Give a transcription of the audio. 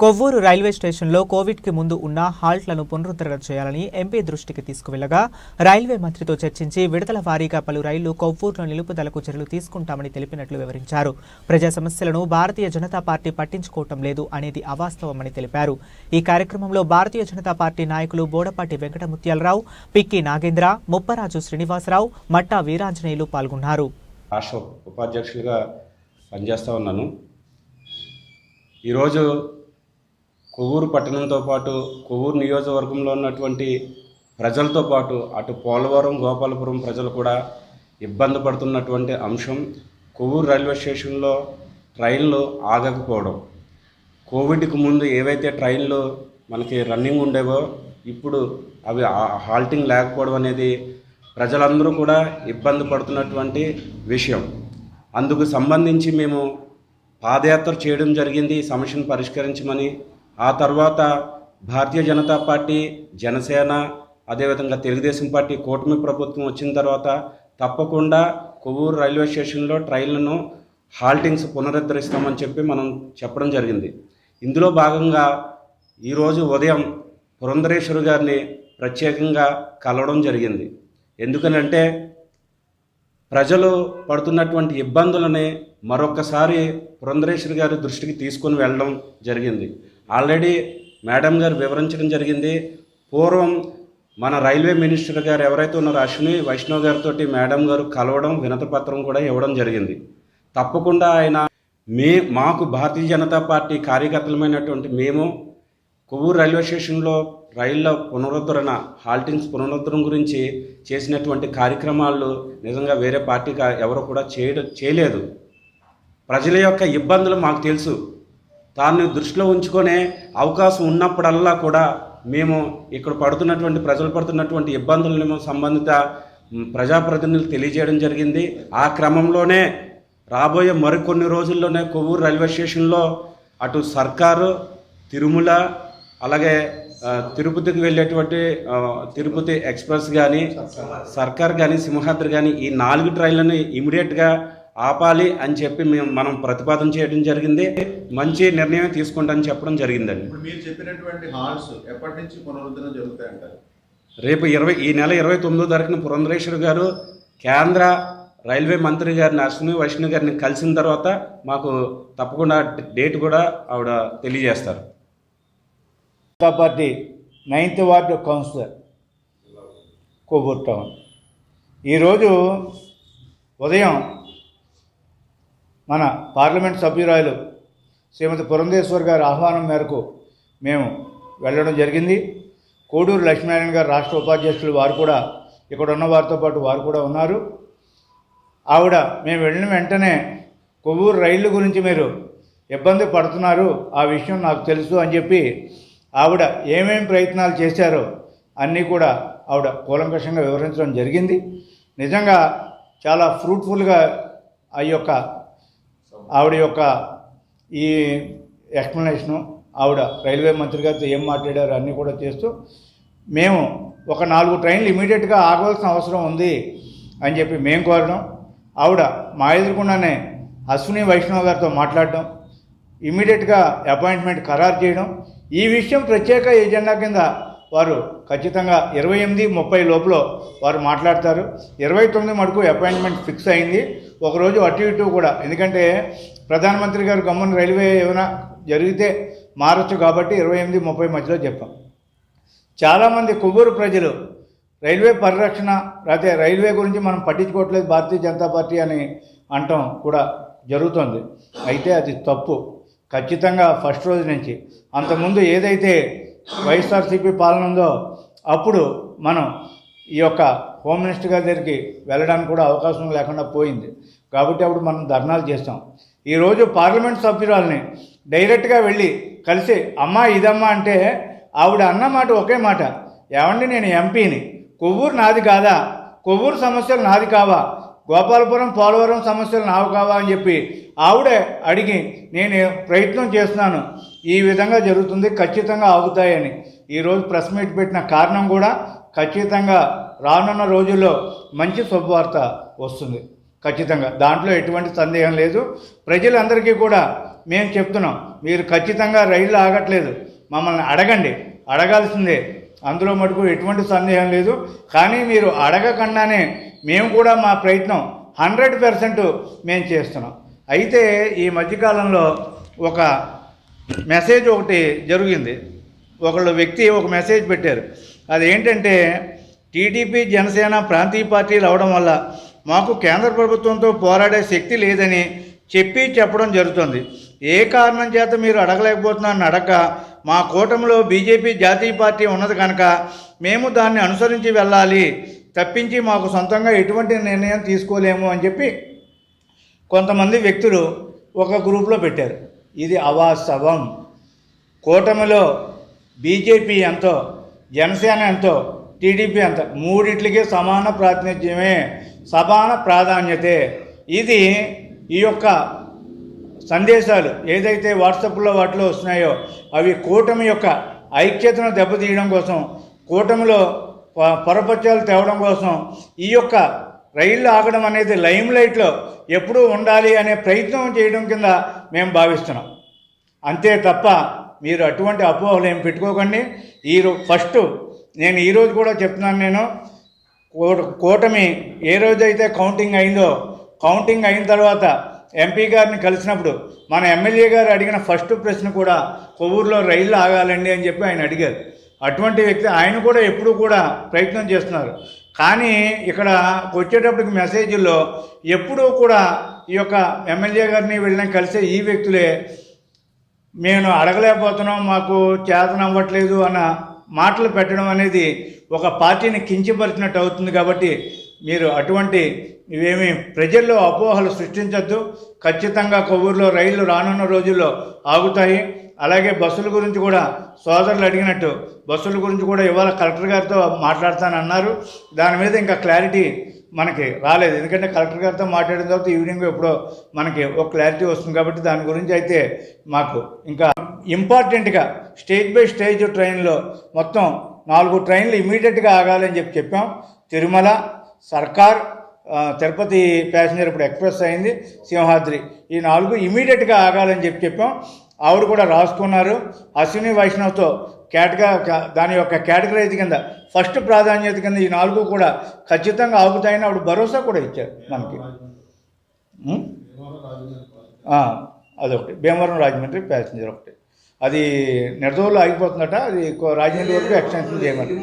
Kovvur railway స్టేషన్లో కోవిడ్కి ముందు ఉన్న హాల్ట్లను పునరుద్ధరణ చేయాలని ఎంపీ దృష్టికి తీసుకువెళ్ళగా రైల్వే మంత్రితో చర్చించి విడతల వారీగా పలు రైళ్ళు కొవ్వూరులో నిలుపుదలకు చర్యలు తీసుకుంటామని తెలిపినట్లు వివరించారు. ప్రజా సమస్యలను భారతీయ జనతా పార్టీ పట్టించుకోవటం లేదు అనేది అవాస్తవమని తెలిపారు. ఈ కార్యక్రమంలో భారతీయ జనతా పార్టీ నాయకులు బోడపాటి వెంకటముత్యాలరావు పిక్కి నాగేంద్ర ముప్పరాజు శ్రీనివాసరావు మట్టా వీరాంజనేయులు పాల్గొన్నారు. రాష్ట్ర ఉపాధ్యక్షులుగా పనిచేస్తూ ఉన్నాను. ఈరోజు కొవ్వూరు పట్టణంతో పాటు కొవ్వూరు నియోజకవర్గంలో ఉన్నటువంటి ప్రజలతో పాటు అటు పోలవరం గోపాలపురం ప్రజలు కూడా ఇబ్బంది పడుతున్నటువంటి అంశం కొవ్వూరు రైల్వే స్టేషన్లో ట్రైన్లు ఆగకపోవడం. కోవిడ్కి ముందు ఏవైతే ట్రైన్లు మనకి రన్నింగ్ ఉండేవో ఇప్పుడు అవి హాల్టింగ్ లేకపోవడం అనేది ప్రజలందరూ కూడా ఇబ్బంది పడుతున్నటువంటి విషయం. అందుకు సంబంధించి మేము పాదయాత్ర చేయడం జరిగింది. ఈ సమస్యను పరిష్కరించమని ఆ తర్వాత భారతీయ జనతా పార్టీ జనసేన అదేవిధంగా తెలుగుదేశం పార్టీ కూటమి ప్రభుత్వం వచ్చిన తర్వాత తప్పకుండా కొవ్వూరు రైల్వే స్టేషన్లో ట్రైన్లను హాల్టింగ్స్ పునరుద్ధరిస్తామని చెప్పి మనం చెప్పడం జరిగింది. ఇందులో భాగంగా ఈరోజు ఉదయం పురంధరేశ్వరు గారిని ప్రత్యేకంగా కలవడం జరిగింది. ఎందుకనంటే ప్రజలు పడుతున్నటువంటి ఇబ్బందులని మరొకసారి పురంధరేశ్వరి గారి దృష్టికి తీసుకొని వెళ్ళడం జరిగింది. ఆల్రెడీ మేడం గారు వివరించడం జరిగింది. పూర్వం మన రైల్వే మినిస్టర్ గారు ఎవరైతే ఉన్నారో అశ్విని వైష్ణవ్ గారితో మేడం గారు కలవడం వినతపత్రం కూడా ఇవ్వడం జరిగింది. తప్పకుండా ఆయన మే మాకు భారతీయ జనతా పార్టీ కార్యకర్తలమైనటువంటి మేము కొవ్వూరు రైల్వే స్టేషన్లో రైళ్ళ పునరుద్ధరణ హాల్టింగ్స్ పునరుద్ధరణ గురించి చేసినటువంటి కార్యక్రమాలు నిజంగా వేరే పార్టీ ఎవరు కూడా చేయడం చేయలేదు. ప్రజల యొక్క ఇబ్బందులు మాకు తెలుసు. దాన్ని దృష్టిలో ఉంచుకొనే అవకాశం ఉన్నప్పుడల్లా కూడా మేము ఇక్కడ పడుతున్నటువంటి ప్రజలు పడుతున్నటువంటి ఇబ్బందులను మేము సంబంధిత ప్రజాప్రతినిధులు తెలియజేయడం జరిగింది. ఆ క్రమంలోనే రాబోయే మరికొన్ని రోజుల్లోనే కొవ్వూరు రైల్వే స్టేషన్లో అటు సర్కారు తిరుమల అలాగే తిరుపతికి వెళ్ళేటువంటి తిరుపతి ఎక్స్ప్రెస్ కానీ సర్కార్ కానీ సింహాద్రి కానీ ఈ నాలుగు ట్రైన్లను ఇమీడియట్గా ఆపాలి అని చెప్పి మేము మనం ప్రతిపాదన చేయడం జరిగింది. మంచి నిర్ణయం తీసుకుంటామని చెప్పడం జరిగిందండి. ఇప్పుడు మీరు చెప్పినటువంటి హాల్స్ ఎప్పటి నుంచి పునరుద్ధరణ జరుగుతాయంటారు? రేపు ఇరవై ఈ నెల ఇరవై తొమ్మిదో తారీఖున పురంధరేశ్వర్ గారు కేంద్ర రైల్వే మంత్రి గారిని అశ్విని వైష్ణవ్ గారిని కలిసిన తర్వాత మాకు తప్పకుండా డేట్ కూడా ఆవిడ తెలియజేస్తారు. Janata party ninth ward councillor Kovvur town. ఈరోజు ఉదయం మన పార్లమెంట్ సభ్యురాయలు శ్రీమతి పురంధేశ్వర్ గారి ఆహ్వానం మేరకు మేము వెళ్ళడం జరిగింది. కోడూరు లక్ష్మీనారాయణ గారు రాష్ట్ర ఉపాధ్యక్షులు వారు కూడా ఇక్కడ ఉన్న వారితో పాటు వారు కూడా ఉన్నారు. ఆవిడ మేము వెళ్ళిన వెంటనే కొవ్వూరు రైళ్ళు గురించి మీరు ఇబ్బంది పడుతున్నారు ఆ విషయం నాకు తెలుసు అని చెప్పి ఆవిడ ఏమేమి ప్రయత్నాలు చేశారో అన్నీ కూడా ఆవిడ కూలంకషంగా వివరించడం జరిగింది. నిజంగా చాలా ఫ్రూట్ఫుల్గా ఆ యొక్క ఆవిడ యొక్క ఈ ఎక్స్ప్లెనేషను ఆవిడ రైల్వే మంత్రి గారితో ఏం మాట్లాడారు అన్నీ కూడా చేస్తూ మేము ఒక నాలుగు ట్రైన్లు ఇమీడియట్గా ఆగవలసిన అవసరం ఉంది అని చెప్పి మేము కోరడం ఆవిడ మా ఎదురుకుండానే అశ్విని వైష్ణవ్ గారితో మాట్లాడడం ఇమీడియట్గా అపాయింట్మెంట్ ఖరారు చేయడం. ఈ విషయం ప్రత్యేక ఎజెండా కింద వారు ఖచ్చితంగా ఇరవై ఎనిమిది ముప్పై లోపల వారు మాట్లాడతారు. ఇరవై తొమ్మిది మటుకు అపాయింట్మెంట్ ఫిక్స్ అయింది. ఒకరోజు అటు ఇటు కూడా. ఎందుకంటే ప్రధానమంత్రి గారు గమ్మున రైల్వే ఏమైనా జరిగితే మారచ్చు కాబట్టి ఇరవై ఎనిమిది ముప్పై మధ్యలో చెప్పాం. చాలామంది కొవ్వూరు ప్రజలు రైల్వే పరిరక్షణ లేకపోతే రైల్వే గురించి మనం పట్టించుకోవట్లేదు భారతీయ జనతా పార్టీ అని అంటాం కూడా జరుగుతుంది. అయితే అది తప్పు. ఖచ్చితంగా ఫస్ట్ రోజు నుంచి. అంతకుముందు ఏదైతే వైఎస్ఆర్సీపీ పాలన ఉందో అప్పుడు మనం ఈ యొక్క హోమ్ మినిస్టర్ గారి దగ్గరికి వెళ్ళడానికి కూడా అవకాశం లేకుండా పోయింది. కాబట్టి అప్పుడు మనం ధర్నాలు చేస్తాం. ఈరోజు పార్లమెంట్ సభ్యురాలని డైరెక్ట్గా వెళ్ళి కలిసి అమ్మా ఇదమ్మా అంటే ఆవిడ అన్న మాట ఒకే మాట. ఏమండి నేను ఎంపీని కొవ్వూరు నాది కాదా? కొవ్వూరు సమస్యలు నాది కావా? గోపాలపురం పోలవరం సమస్యలు నావు కావా? అని చెప్పి ఆవిడే అడిగి నేను ప్రయత్నం చేస్తున్నాను. ఈ విధంగా జరుగుతుంది ఖచ్చితంగా ఆగుతాయని ఈరోజు ప్రెస్ మీట్ పెట్టిన కారణం కూడా ఖచ్చితంగా రానున్న రోజుల్లో మంచి శుభవార్త వస్తుంది. ఖచ్చితంగా. దాంట్లో ఎటువంటి సందేహం లేదు. ప్రజలందరికీ కూడా మేము చెప్తున్నాం మీరు ఖచ్చితంగా రైళ్ళు ఆగట్లేదు. మమ్మల్ని అడగండి. అడగాల్సిందే. అందులో మటుకు ఎటువంటి సందేహం లేదు. కానీ మీరు అడగకుండానే మేము కూడా మా ప్రయత్నం హండ్రెడ్ పర్సెంట్ మేము చేస్తున్నాం. అయితే ఈ మధ్యకాలంలో ఒక మెసేజ్ ఒకటి జరిగింది. ఒకళ్ళు వ్యక్తి ఒక మెసేజ్ పెట్టారు. అదేంటంటే టీడీపీ జనసేన ప్రాంతీయ పార్టీలు అవడం వల్ల మాకు కేంద్ర ప్రభుత్వంతో పోరాడే శక్తి లేదని చెప్పి చెప్పడం జరుగుతుంది. ఏ కారణం చేత మీరు అడగలేకపోతున్నారని అడగక మా కూటమిలో బీజేపీ జాతీయ పార్టీ ఉన్నది కనుక మేము దాన్ని అనుసరించి వెళ్ళాలి. తప్పించి మాకు సొంతంగా ఎటువంటి నిర్ణయం తీసుకోలేము అని చెప్పి కొంతమంది వ్యక్తులు ఒక గ్రూప్లో పెట్టారు. ఇది అవాస్తవం. కూటమిలో బీజేపీ ఎంతో జనసేన ఎంతో టీడీపీ అంత మూడిట్లకి సమాన ప్రాతినిధ్యమే సమాన ప్రాధాన్యతే. ఇది ఈ యొక్క సందేశాలు ఏదైతే వాట్సాప్లో వాటిలో వస్తున్నాయో అవి కూటమి యొక్క ఐక్యతను దెబ్బతీయడం కోసం కూటమిలో ప- పొరపత్యాలు తేవడం కోసం ఈ యొక్క రైళ్ళు ఆగడం అనేది లైమ్ లైట్లో ఎప్పుడూ ఉండాలి అనే ప్రయత్నం చేయడం కింద మేము భావిస్తున్నాం. అంతే తప్ప మీరు అటువంటి అపోహలు ఏం పెట్టుకోకండి. ఈ ఫస్ట్ నేను ఈరోజు కూడా చెప్తున్నాను నేను. కూటమి ఏ రోజైతే కౌంటింగ్ అయిందో కౌంటింగ్ అయిన తర్వాత ఎంపీ గారిని కలిసినప్పుడు మన ఎమ్మెల్యే గారు అడిగిన ఫస్ట్ ప్రశ్న కూడా కొవ్వూరులో రైళ్ళు ఆగాలండి అని చెప్పి ఆయన అడిగారు. అటువంటి వ్యక్తి ఆయన కూడా ఎప్పుడూ కూడా ప్రయత్నం చేస్తున్నారు. కానీ ఇక్కడ వచ్చేటప్పటికి మెసేజ్లో ఎప్పుడూ కూడా ఈ యొక్క ఎమ్మెల్యే గారిని వెళ్ళిన కలిసే ఈ వ్యక్తులే మేము అడగలేకపోతున్నాం మాకు చేతనవ్వట్లేదు అన్న మాటలు పెట్టడం అనేది ఒక పార్టీని కించపరిచినట్టు అవుతుంది కాబట్టి మీరు అటువంటి ఇవేమి ప్రజల్లో అపోహలు సృష్టించద్దు. ఖచ్చితంగా కొవ్వూరులో రైళ్ళు రానున్న రోజుల్లో ఆగుతాయి. అలాగే బస్సుల గురించి కూడా సోదరులు అడిగినట్టు బస్సుల గురించి కూడా ఇవాళ కలెక్టర్ గారితో మాట్లాడతానన్నారు. దాని మీద ఇంకా క్లారిటీ మనకి రాలేదు. ఎందుకంటే కలెక్టర్ గారితో మాట్లాడిన తర్వాత ఈవినింగ్ ఎప్పుడో మనకి ఒక క్లారిటీ వస్తుంది కాబట్టి దాని గురించి అయితే మాకు ఇంకా ఇంపార్టెంట్గా స్టేజ్ బై స్టేజ్ ట్రైన్లో మొత్తం నాలుగు ట్రైన్లు ఇమీడియట్గా ఆగాలని చెప్పి చెప్పాం. తిరుమల సర్కార్ తిరుపతి ప్యాసింజర్ ఇప్పుడు ఎక్స్ప్రెస్ అయింది సింహాద్రి ఈ నాలుగు ఇమీడియట్గా ఆగాలని చెప్పి చెప్పాం. ఆవిడ కూడా రాసుకున్నారు అశ్విని వైష్ణవ్తో కేటగా దాని యొక్క కేటగరైజ్ కింద ఫస్ట్ ప్రాధాన్యత కింద ఈ నాలుగు కూడా ఖచ్చితంగా ఆగుతాయని ఆవిడ భరోసా కూడా ఇచ్చారు మనకి. అదొకటి. భీమవరం రాజమండ్రి ప్యాసింజర్ ఒకటి. అది నిర్దోళ్ళు ఆగిపోతుందట. అది రాజమండ్రి వరకు ఎక్స్టెన్షన్ చేయమని